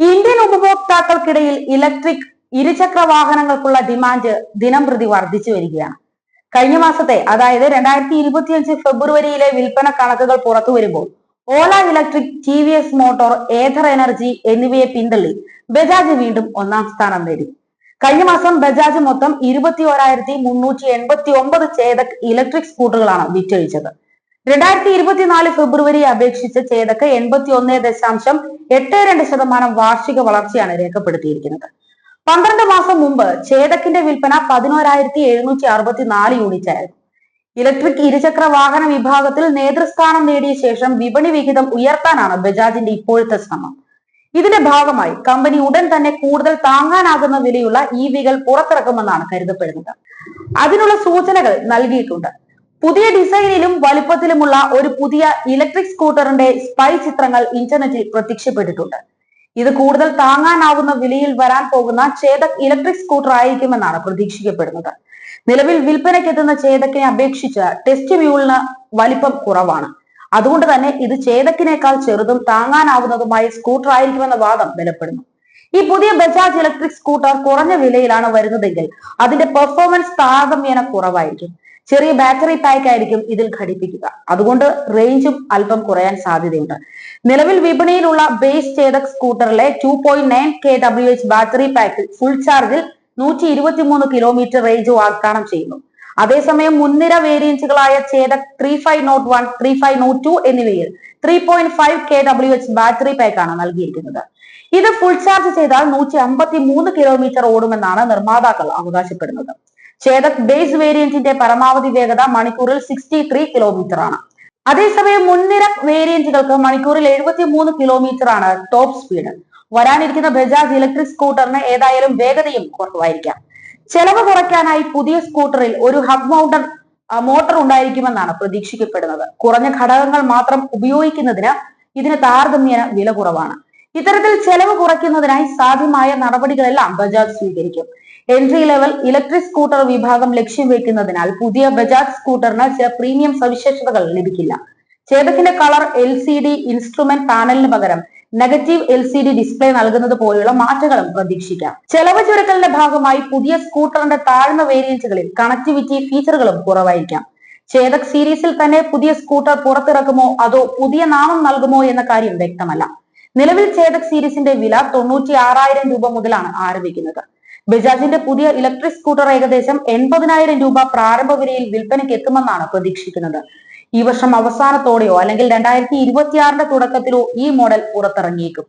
Indian ഉപഭോക്താക്കൾക്കിടയിൽ electric ഇരുചക്ര വാഹനങ്ങൾക്കുള്ള demand ദിനം പ്രതി വർദ്ധിച്ചു വരികയാണ്. കഴിഞ്ഞ മാസത്തെ അതായത് രണ്ടായിരത്തി ഇരുപത്തിയഞ്ച് ഫെബ്രുവരിയിലെ വിൽപ്പന കണക്കുകൾ പുറത്തു വരുമ്പോൾ Ola electric T V S motor Ather energy എന്നിവയെ പിന്തള്ളി ബജാജ് വീണ്ടും ഒന്നാം സ്ഥാനം നേടി. കഴിഞ്ഞ മാസം ബജാജ് മൊത്തം ഇരുപത്തി ഓരായിരത്തി മുന്നൂറ്റി എൺപത്തി ഒമ്പത് ചേതക് ഇലക്ട്രിക് സ്കൂട്ടറുകളാണ് വിറ്റഴിച്ചത്. രണ്ടായിരത്തി ഇരുപത്തിനാല് ഫെബ്രുവരി അപേക്ഷിച്ച് ചേതക്ക് എൺപത്തി ഒന്ന് ദശാംശം എട്ട് രണ്ട് ശതമാനം വാർഷിക വളർച്ചയാണ് രേഖപ്പെടുത്തിയിരിക്കുന്നത്. പന്ത്രണ്ട് മാസം മുമ്പ് ചേതക്കിന്റെ വിൽപ്പന പതിനോരായിരത്തി എഴുന്നൂറ്റി അറുപത്തി നാല് യൂണിറ്റ് ആയിരുന്നു. ഇലക്ട്രിക് ഇരുചക്ര വാഹന വിഭാഗത്തിൽ നേതൃസ്ഥാനം നേടിയ ശേഷം വിപണി വിഹിതം ഉയർത്താനാണ് ബജാജിന്റെ ഇപ്പോഴത്തെ ശ്രമം. ഇതിന്റെ ഭാഗമായി കമ്പനി ഉടൻ തന്നെ കൂടുതൽ താങ്ങാനാകുന്ന വിലയുള്ള ഇ വികൾ പുറത്തിറക്കുമെന്നാണ് കരുതപ്പെടുന്നത്. അതിനുള്ള സൂചനകൾ നൽകിയിട്ടുണ്ട്. പുതിയ ഡിസൈനിലും വലുപ്പത്തിലുമുള്ള ഒരു പുതിയ ഇലക്ട്രിക് സ്കൂട്ടറിന്റെ സ്പൈ ചിത്രങ്ങൾ ഇന്റർനെറ്റിൽ പ്രത്യക്ഷപ്പെട്ടിട്ടുണ്ട്. ഇത് കൂടുതൽ താങ്ങാനാവുന്ന വിലയിൽ വരാൻ പോകുന്ന ചേതക് ഇലക്ട്രിക് സ്കൂട്ടർ ആയിരിക്കുമെന്നാണ് പ്രതീക്ഷിക്കപ്പെടുന്നത്. നിലവിൽ വിൽപ്പനയ്ക്കെത്തുന്ന ചേതക്കിനെ അപേക്ഷിച്ച് ടെസ്റ്റ് വ്യൂളിന് വലിപ്പം കുറവാണ്. അതുകൊണ്ട് തന്നെ ഇത് ചേതക്കിനേക്കാൾ ചെറുതും താങ്ങാനാവുന്നതുമായ സ്കൂട്ടർ ആയിരിക്കുമെന്ന വാദം ബലപ്പെടുന്നു. ഈ പുതിയ ബജാജ് ഇലക്ട്രിക് സ്കൂട്ടർ കുറഞ്ഞ വിലയിലാണ് വരുന്നതെങ്കിൽ അതിന്റെ പെർഫോമൻസ് താരതമ്യേന കുറവായിരിക്കും. ചെറിയ ബാറ്ററി പാക്ക് ആയിരിക്കും ഇതിൽ ഘടിപ്പിക്കുക. അതുകൊണ്ട് റേഞ്ചും അല്പം കുറയാൻ സാധ്യതയുണ്ട്. നിലവിൽ വിപണിയിലുള്ള ബേസ് ചേതക് സ്കൂട്ടറിലെ ടു പോയിന്റ് നയൻ ബാറ്ററി പാക്കിൽ ഫുൾ ചാർജിൽ നൂറ്റി ഇരുപത്തിമൂന്ന് കിലോമീറ്റർ റേഞ്ച് വാഗ്ദാനം ചെയ്യുന്നു. അതേസമയം മുൻനിര വേരിയന്റുകളായ Chetak three five nought one three five nought two എന്നിവയിൽ three point five K W H battery പാക്കാണ് നൽകിയിരിക്കുന്നത്. ഇത് ഫുൾ ചാർജ് ചെയ്താൽ നൂറ്റി അമ്പത്തി മൂന്ന് കിലോമീറ്റർ ഓടുമെന്നാണ് നിർമ്മാതാക്കൾ അവകാശപ്പെടുന്നത്. ചേതക് ബേസ് വേരിയന്റിന്റെ പരമാവധി വേഗത മണിക്കൂറിൽ സിക്സ്റ്റി ത്രീ കിലോമീറ്റർ ആണ്. അതേസമയം മുൻനിര വേരിയന്റുകൾക്ക് മണിക്കൂറിൽ എഴുപത്തി മൂന്ന് കിലോമീറ്റർ ആണ് ടോപ്പ് സ്പീഡ് വരാനിരിക്കുന്ന ബജാജ് ഇലക്ട്രിക് സ്കൂട്ടറിന് ഏതായാലും വേഗതയും കുറവായിരിക്കാം. ചെലവ് കുറയ്ക്കാനായി പുതിയ സ്കൂട്ടറിൽ ഒരു ഹബ് മൗണ്ടർ മോട്ടോർ ഉണ്ടായിരിക്കുമെന്നാണ് പ്രതീക്ഷിക്കപ്പെടുന്നത്. കുറഞ്ഞ ഘടകങ്ങൾ മാത്രം ഉപയോഗിക്കുന്നതിന് ഇതിന് താരതമ്യേന വില കുറവാണ്. ഇത്തരത്തിൽ ചെലവ് കുറയ്ക്കുന്നതിനായി സാധ്യമായ നടപടികളെല്ലാം ബജാജ് സ്വീകരിക്കും. എൻട്രി ലെവൽ ഇലക്ട്രിക് സ്കൂട്ടർ വിഭാഗം ലക്ഷ്യം വെക്കുന്നതിനാൽ പുതിയ ബജാജ് സ്കൂട്ടറിന് ചില പ്രീമിയം സവിശേഷതകൾ ലഭിക്കില്ല. ചേതക്കിന്റെ colour L C D instrument പാനലിന് പകരം negative L C D display നൽകുന്നത് പോലെയുള്ള മാറ്റങ്ങളും പ്രതീക്ഷിക്കാം. ചെലവ് ചുരുക്കലിന്റെ ഭാഗമായി പുതിയ സ്കൂട്ടറിന്റെ താഴ്ന്ന വേരിയന്റുകളിൽ കണക്ടിവിറ്റി ഫീച്ചറുകളും കുറവായിരിക്കാം. ചേതക് സീരീസിൽ തന്നെ പുതിയ സ്കൂട്ടർ പുറത്തിറക്കുമോ അതോ പുതിയ നാമം നൽകുമോ എന്ന കാര്യം വ്യക്തമല്ല. നിലവിൽ ചേതക് സീരീസിന്റെ വില തൊണ്ണൂറ്റി ആറായിരം രൂപ മുതലാണ് ആരംഭിക്കുന്നത്. ബജാജിന്റെ പുതിയ ഇലക്ട്രിക് സ്കൂട്ടർ ഏകദേശം എൺപതിനായിരം രൂപ പ്രാരംഭ വിലയിൽ വിൽപ്പനയ്ക്ക് എത്തുമെന്നാണ് പ്രതീക്ഷിക്കുന്നത്. ഈ വർഷം അവസാനത്തോടെയോ അല്ലെങ്കിൽ രണ്ടായിരത്തി ഇരുപത്തിയാറിന്റെ തുടക്കത്തിലോ ഈ മോഡൽ പുറത്തിറങ്ങിയേക്കും.